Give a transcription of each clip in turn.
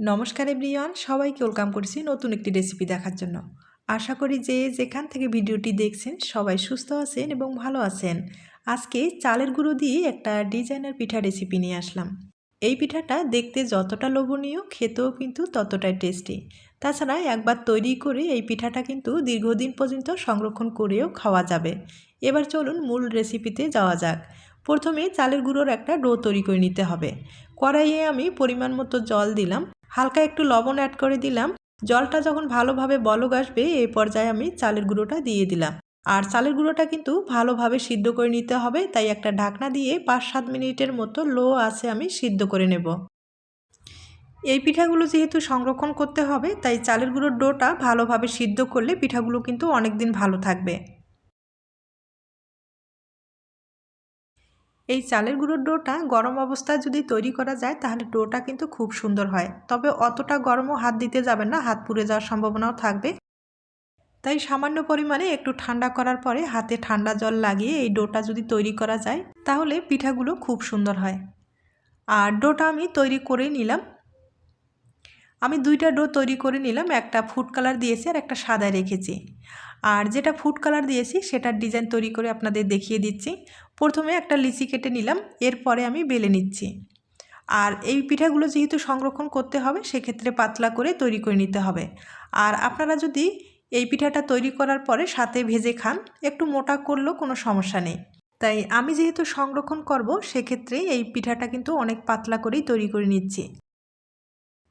নমস্কার এভরিওয়ান, সবাইকে ওয়েলকাম করছি নতুন একটি রেসিপি দেখার জন্য। আশা করি যে যেখান থেকে ভিডিওটি দেখছেন সবাই সুস্থ আছেন এবং ভালো আছেন। আজকে চালের গুঁড়ো দিয়ে একটা ডিজাইনার পিঠা রেসিপি নিয়ে আসলাম। এই পিঠাটা দেখতে যতটা লোভনীয়, খেতেও কিন্তু ততটাই টেস্টি তাছাড়া একবার তৈরি করে এই পিঠাটা কিন্তু দীর্ঘদিন পর্যন্ত সংরক্ষণ করেও খাওয়া যাবে। এবার চলুন মূল রেসিপিতে যাওয়া যাক। প্রথমে চালের গুঁড়োর একটা ডো তৈরি করে নিতে হবে। কড়াইয়ে আমি পরিমাণ মতো জল দিলাম। হালকা একটু লবণ অ্যাড করে দিলাম। জলটা যখন ভালোভাবে বলক আসবে, এই পর্যায়ে আমি চালের গুঁড়োটা দিয়ে দিলাম। আর চালের গুঁড়োটা কিন্তু ভালোভাবে সিদ্ধ করে নিতে হবে, তাই একটা ঢাকনা দিয়ে পাঁচ সাত মিনিটের মতো লো আছে আমি সিদ্ধ করে নেব। এই পিঠাগুলো যেহেতু সংরক্ষণ করতে হবে, তাই চালের গুঁড়োর ডোটা ভালোভাবে সিদ্ধ করলে পিঠাগুলো কিন্তু অনেক দিন ভালো থাকবে। এই চালের গুঁড়োর ডোটা গরম অবস্থায় যদি তৈরি করা যায়, তাহলে ডোটা কিন্তু খুব সুন্দর হয়। তবে অতটা গরমও হাত দিতে যাবেন না, হাত পুড়ে যাওয়ার সম্ভাবনাও থাকবে। তাই সামান্য পরিমাণে একটু ঠান্ডা করার পরে হাতে ঠান্ডা জল লাগিয়ে এই ডোটা যদি তৈরি করা যায়, তাহলে পিঠাগুলো খুব সুন্দর হয়। আর ডোটা আমি তৈরি করে নিলাম। আমি দুইটা ডো তৈরি করে নিলাম, একটা ফুড কালার দিয়েছি আর একটা সাদায় রেখেছি। আর যেটা ফুড কালার দিয়েছি, সেটার ডিজাইন তৈরি করে আপনাদের দেখিয়ে দিচ্ছি। প্রথমে একটা লিচি কেটে নিলাম, এরপরে আমি বেলে নিচ্ছি। আর এই পিঠাগুলো যেহেতু সংরক্ষণ করতে হবে, সেক্ষেত্রে পাতলা করে তৈরি করে নিতে হবে। আর আপনারা যদি এই পিঠাটা তৈরি করার পরে সাথে ভেজে খান, একটু মোটা করলেও কোনো সমস্যা নেই। তাই আমি যেহেতু সংরক্ষণ করব, সেক্ষেত্রে এই পিঠাটা কিন্তু অনেক পাতলা করেই তৈরি করে নিচ্ছি।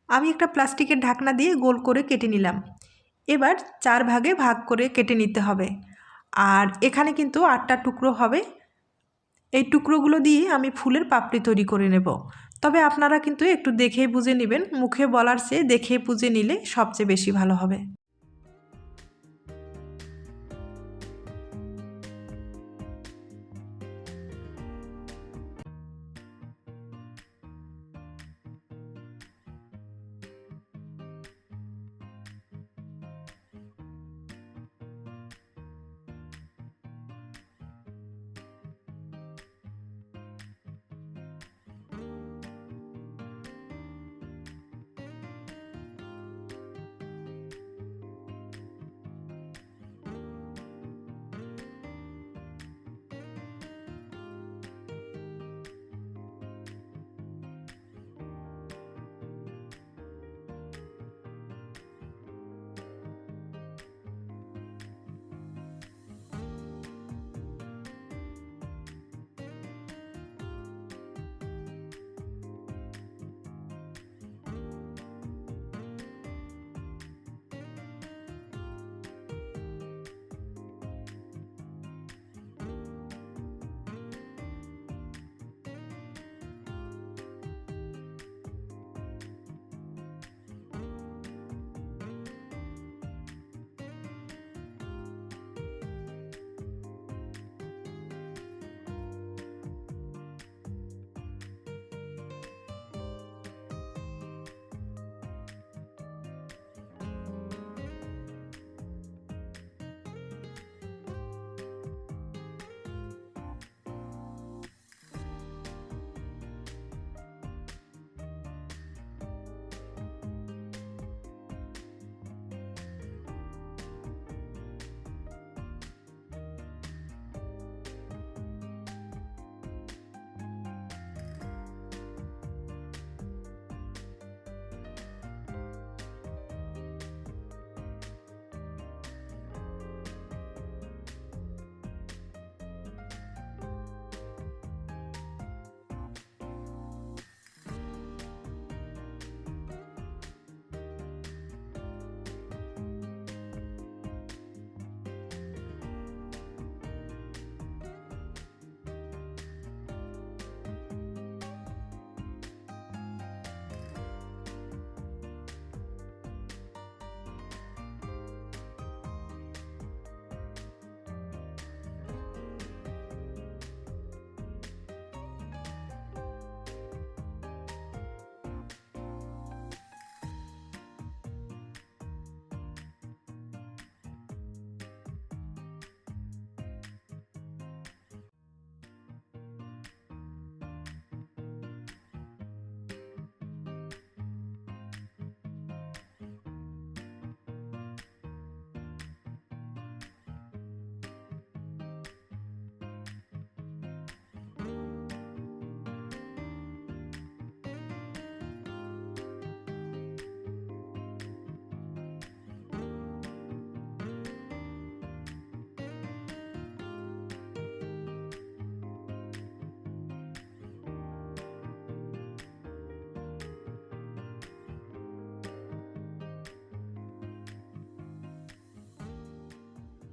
আমি একটা প্লাস্টিকের ঢাকনা দিয়ে গোল করে কেটে নিলাম। এবার চার ভাগে ভাগ করে কেটে নিতে হবে। আর এখানে কিন্তু আটটা টুকরো হবে। এই টুকরোগুলো দিয়ে আমি ফুলের পাপড়ি তৈরি করে নেব। তবে আপনারা কিন্তু একটু দেখে বুঝে নেবেন, মুখে বলার চেয়ে দেখে বুঝে নিলে সবচেয়ে বেশি ভালো হবে।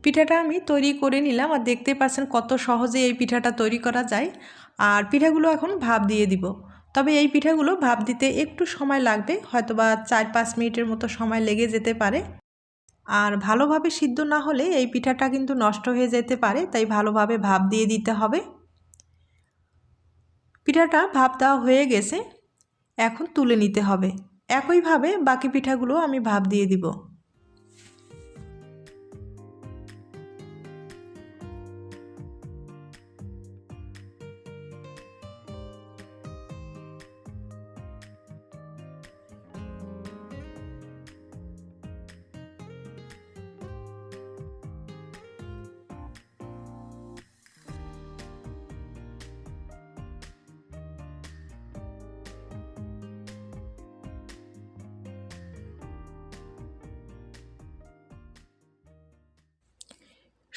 পিঠাটা আমি তৈরি করে নিলাম আর দেখতে পাচ্ছেন কত সহজে এই পিঠাটা তৈরি করা যায়। আর পিঠাগুলো এখন ভাপ দিয়ে দিব। তবে এই পিঠাগুলো ভাপ দিতে একটু সময় লাগবে, হয়তোবা চার পাঁচ মিনিটের মতো সময় লেগে যেতে পারে। আর ভালোভাবে সিদ্ধ না হলে এই পিঠাটা কিন্তু নষ্ট হয়ে যেতে পারে, তাই ভালোভাবে ভাপ দিয়ে দিতে হবে। পিঠাটা ভাপ দেওয়া হয়ে গেছে, এখন তুলে নিতে হবে। একইভাবে বাকি পিঠাগুলো আমি ভাপ দিয়ে দিব।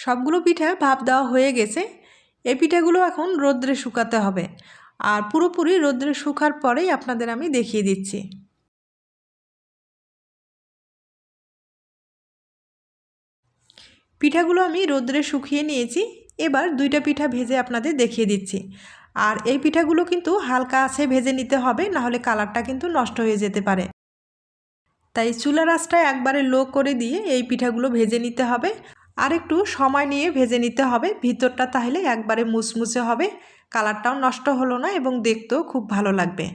সবগুলো পিঠা ভাপ দেওয়া হয়ে গেছে। এই পিঠাগুলো এখন রোদ্রে শুকাতে হবে। আর পুরোপুরি রোদ্রে শুকার পরেই আপনাদের আমি দেখিয়ে দিচ্ছি। পিঠাগুলো আমি রোদ্রে শুকিয়ে নিয়েছি। এবার দুইটা পিঠা ভেজে আপনাদের দেখিয়ে দিচ্ছি। আর এই পিঠাগুলো কিন্তু হালকা আছে ভেজে নিতে হবে, নাহলে কালারটা কিন্তু নষ্ট হয়ে যেতে পারে। তাই চুলা রাসটা একবারে লো করে দিয়ে এই পিঠাগুলো ভেজে নিতে হবে। আর একটু সময় নিয়ে ভেজে নিতে হবে। ভিতরটা তাহলে একবারে মুচমুচে হবে। কালারটাও নষ্ট হলো না এবং দেখতেও খুব ভালো লাগবে।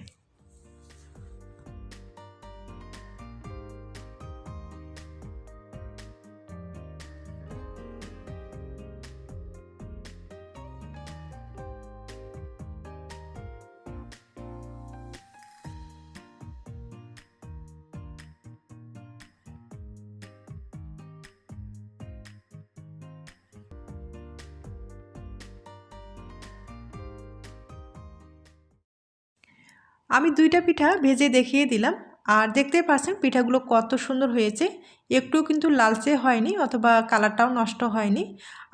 আমি দুইটা পিঠা ভেজে দেখিয়ে দিলাম। আর দেখতে পাচ্ছেন পিঠাগুলো কত সুন্দর হয়েছে। একটু কিন্তু লালচে হয়নি অথবা কালারটাও নষ্ট হয়নি।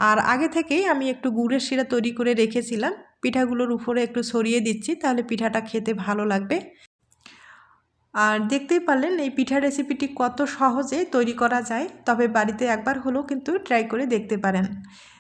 আর আগে থেকেই আমি একটু গুড়ের শিরা তৈরি করে রেখেছিলাম। পিঠাগুলোর উপরে একটু সরিয়ে দিচ্ছি, তাহলে পিঠাটা খেতে ভালো লাগবে। আর দেখতেই পারলেন এই পিঠা রেসিপিটি কত সহজে তৈরি করা যায়, তবে বাড়িতে একবার হলেও কিন্তু ট্রাই করে দেখতে পারেন।